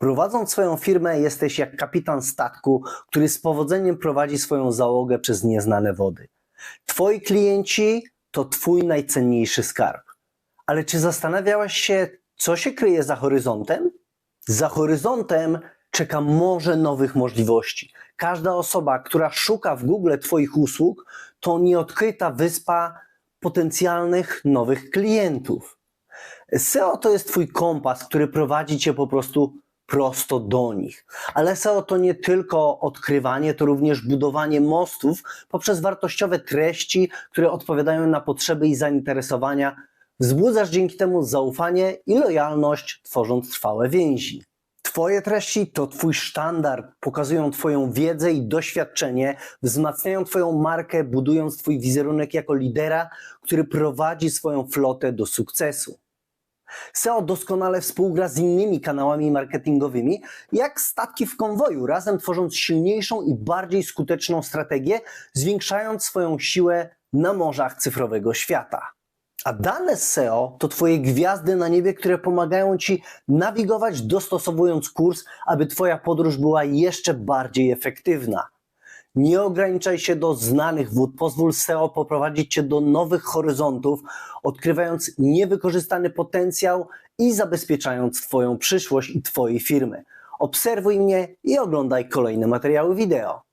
Prowadząc swoją firmę, jesteś jak kapitan statku, który z powodzeniem prowadzi swoją załogę przez nieznane wody. Twoi klienci to Twój najcenniejszy skarb. Ale czy zastanawiałeś się, co się kryje za horyzontem? Za horyzontem czeka morze nowych możliwości. Każda osoba, która szuka w Google Twoich usług, to nieodkryta wyspa potencjalnych nowych klientów. SEO to jest Twój kompas, który prowadzi Cię po prostu prosto do nich. Ale SEO to nie tylko odkrywanie, to również budowanie mostów poprzez wartościowe treści, które odpowiadają na potrzeby i zainteresowania. Wzbudzasz dzięki temu zaufanie i lojalność, tworząc trwałe więzi. Twoje treści to Twój sztandard, pokazują Twoją wiedzę i doświadczenie, wzmacniają Twoją markę, budując Twój wizerunek jako lidera, który prowadzi swoją flotę do sukcesu. SEO doskonale współgra z innymi kanałami marketingowymi, jak statki w konwoju, razem tworząc silniejszą i bardziej skuteczną strategię, zwiększając swoją siłę na morzach cyfrowego świata. A dane SEO to Twoje gwiazdy na niebie, które pomagają Ci nawigować, dostosowując kurs, aby Twoja podróż była jeszcze bardziej efektywna. Nie ograniczaj się do znanych wód, pozwól SEO poprowadzić Cię do nowych horyzontów, odkrywając niewykorzystany potencjał i zabezpieczając Twoją przyszłość i Twojej firmy. Obserwuj mnie i oglądaj kolejne materiały wideo.